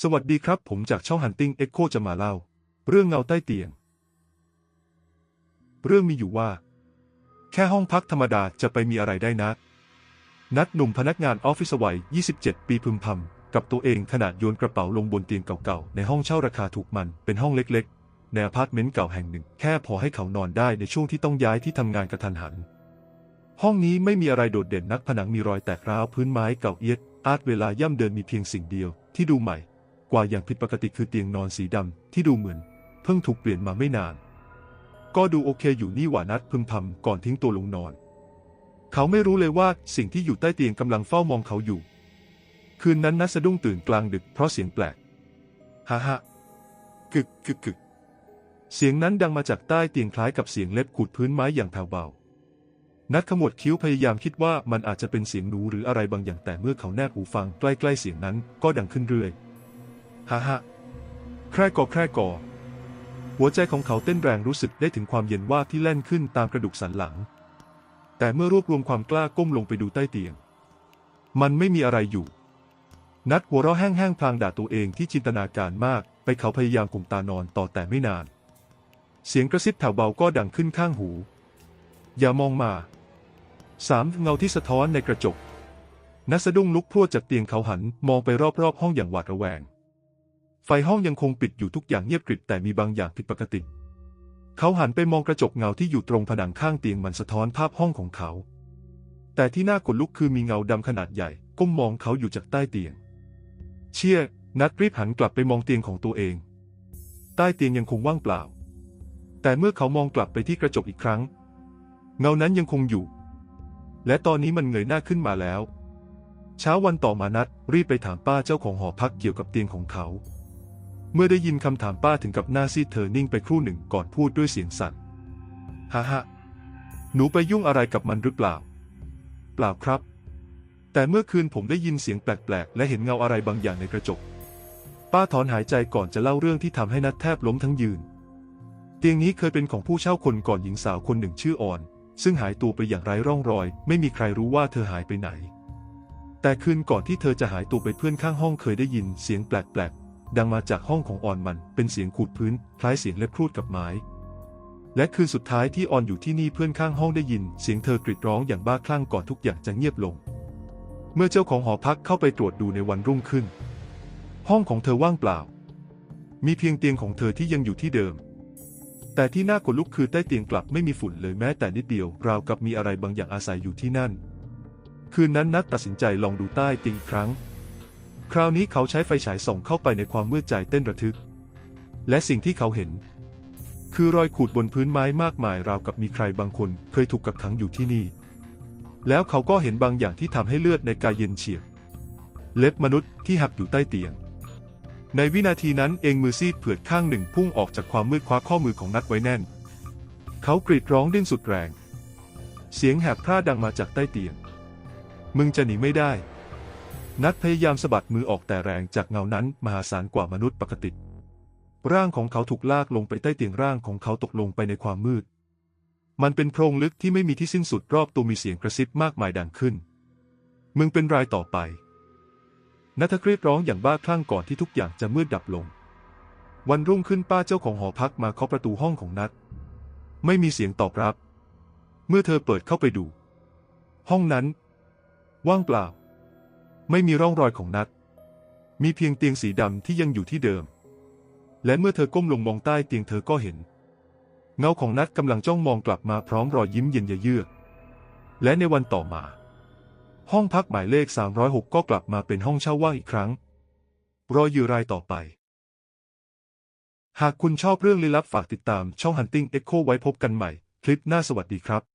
สวัสดีครับ ผมจากช่อง Hunting Echo จะมาเล่า เรื่องเงาใต้เตียง เรื่องมีอยู่ว่า แค่ห้องพักธรรมดาจะไปมีอะไรได้นะ นัดหนุ่มพนักงานออฟฟิศวัย 27 ปีพึมพำกับตัวเองขนาดโยนกระเป๋าลงบนเตียงเก่าๆ ในห้องเช่าราคาถูกมันเป็นห้องเล็กๆ ในอพาร์ตเมนต์เก่าแห่งหนึ่ง แค่พอให้เขานอนได้ในช่วงที่ต้องย้ายที่ทำงานกระทันหัน ห้องนี้ไม่มีอะไรโดดเด่นนักผนังมีรอยแตกร้าวพื้นไม้เก่าเอียดอาจเวลาย่ำเดินมีเพียงสิ่งเดียวที่ดูใหม่ กว่าอย่างผิดปกติคือเตียงนอนสีดำที่ดูเหมือน เพิ่งถูกเปลี่ยนมาไม่นาน ก็ดูโอเคอยู่นี่หว่านัดพึมพำก่อนทิ้งตัวลงนอน เขาไม่รู้เลยว่าสิ่งที่อยู่ใต้เตียงกำลังเฝ้ามองเขาอยู่ คืนนั้นนัดสะดุ้งตื่นกลางดึกเพราะเสียงแปลกฮ่าฮ่ากึกกึกกึกเสียงนั้นดังมาจากใต้เตียงคล้ายกับเสียงเล็บขูดพื้นไม้อย่างแผ่วเบา นัดขมวดคิ้วพยายามคิดว่ามันอาจจะเป็นเสียงหนูหรืออะไรบางอย่างแต่เมื่อเขาแนบหูฟังใกล้ๆเสียงนั้นก็ดังขึ้นเรื่อย ฮ่าฮ่าแคร่กอแคร่กอหัวใจของเขาเต้นแรงรู้สึกได้ถึงความเย็นว่าที่แล่นขึ้นตามกระดูกสันหลัง แต่เมื่อรวบรวมความกล้าก้มลงไปดูใต้เตียง มันไม่มีอะไรอยู่ นัดหัวเราะแห้งๆพลางด่าตัวเองที่จินตนาการมาก ไปเขาพยายามกลุ่มตานอนต่อแต่ไม่นาน เสียงกระซิบแถวเบาก็ดังขึ้นข้างหู อย่ามองมาสามเงาที่สะท้อนในกระจกนัดสะดุ้งลุกพรวดจากเตียงเขาหันมองไปรอบๆห้องอย่างหวาดระแวง ไฟห้องยังคงปิดอยู่ทุกอย่างเงียบกริบแต่มีบางอย่างผิดปกติ เขาหันไปมองกระจกเงาที่อยู่ตรงผนังข้างเตียงมันสะท้อนภาพห้องของเขา แต่ที่น่าขนลุกคือมีเงาดำขนาดใหญ่ ก้มมองเขาอยู่จากใต้เตียง เชี่ย นัดรีบหันกลับไปมองเตียงของตัวเอง ใต้เตียงยังคงว่างเปล่า แต่เมื่อเขามองกลับไปที่กระจกอีกครั้ง เงานั้นยังคงอยู่ และตอนนี้มันเงยหน้าขึ้นมาแล้ว เช้าวันต่อมานัดรีบไปถามป้าเจ้าของหอพักเกี่ยวกับเตียงของเขา เมื่อได้ยินคำถามป้าถึงกับหน้าซีดเธอนิ่งไปครู่หนึ่งก่อนพูดด้วยเสียงสั่นฮ่าฮ่าหนูไปยุ่งอะไรกับมันหรือเปล่า เปล่าครับ แต่เมื่อคืนผมได้ยินเสียงแปลกๆ และเห็นเงาอะไรบางอย่างในกระจก ป้าถอนหายใจก่อนจะเล่าเรื่องที่ทำให้นัดแทบล้มทั้งยืน เตียงนี้เคยเป็นของผู้เช่าคนก่อนหญิงสาวคนหนึ่งชื่ออ่อน ซึ่งหายตัวไปอย่างไร้ร่องรอย ไม่มีใครรู้ว่าเธอหายไปไหน แต่คืนก่อนที่เธอจะหายตัวไปเพื่อนข้างห้องเคยได้ยินเสียงแปลกๆ ดังมาจากห้องของออนมันเป็นเสียงขูดพื้นคล้ายเสียงเล็บครูดกับไม้ และคืนสุดท้ายที่ออนอยู่ที่นี่เพื่อนข้างห้องได้ยิน เสียงเธอกรีดร้องอย่างบ้าคลั่งก่อนทุกอย่างจะเงียบลง เมื่อเจ้าของหอพักเข้าไปตรวจดูในวันรุ่งขึ้น ห้องของเธอว่างเปล่า มีเพียงเตียงของเธอที่ยังอยู่ที่เดิม แต่ที่น่าขนลุกคือใต้เตียงกลับไม่มีฝุ่นเลยแม้แต่นิดเดียวราวกับมีอะไรบางอย่างอาศัยอยู่ที่นั่น คืนนั้นนัดตัดสินใจลองดูใต้เตียงอีกครั้ง คราวนี้เขาใช้ไฟฉายส่องเข้าไปในความมืดใจเต้นระทึก และสิ่งที่เขาเห็น คือรอยขูดบนพื้นไม้มากมายราวกับมีใครบางคนเคยถูกกักขังอยู่ที่นี่ แล้วเขาก็เห็นบางอย่างที่ทำให้เลือดในกายเย็นเฉียบ เล็บมนุษย์ที่หักอยู่ใต้เตียง ในวินาทีนั้นเองมือซีดเผือดข้างหนึ่งพุ่งออกจากความมืดคว้าข้อมือของนัดไว้แน่น เขากรีดร้องดิ้นสุดแรง เสียงแหบพร่าดังมาจากใต้เตียง มึงจะหนีไม่ได้ นัดพยายามสะบัดมือออกแต่แรงจากเงานั้นมหาศาลกว่ามนุษย์ปกติ ร่างของเขาถูกลากลงไปใต้เตียงร่างของเขาตกลงไปในความมืด มันเป็นโพรงลึกที่ไม่มีที่สิ้นสุดรอบตัวมีเสียงกระซิบมากมายดังขึ้น มึงเป็นรายต่อไปนัทกรีดร้องอย่างบ้าคลั่งก่อนที่ทุกอย่างจะมืดดับลง วันรุ่งขึ้นป้าเจ้าของหอพักมาเคาะประตูห้องของนัทไม่มีเสียงตอบรับ เมื่อเธอเปิดเข้าไปดู ห้องนั้น ว่างเปล่า ไม่มีร่องรอยของนัทมีเพียงเตียงสีดำที่ยังอยู่ที่เดิม และเมื่อเธอก้มลงมองใต้เตียงเธอก็เห็น เงาของนัทกำลังจ้องมองกลับมาพร้อมรอยยิ้มเย็นเยือก และในวันต่อมา ห้องพักหมายเลข 306 ก็กลับมาเป็นห้องเช่าว่างอีกครั้ง รออยู่รายต่อไป หากคุณชอบเรื่องลี้ลับฝากติดตามช่อง Hunting Echo ไว้พบกันใหม่ คลิปหน้าสวัสดีครับ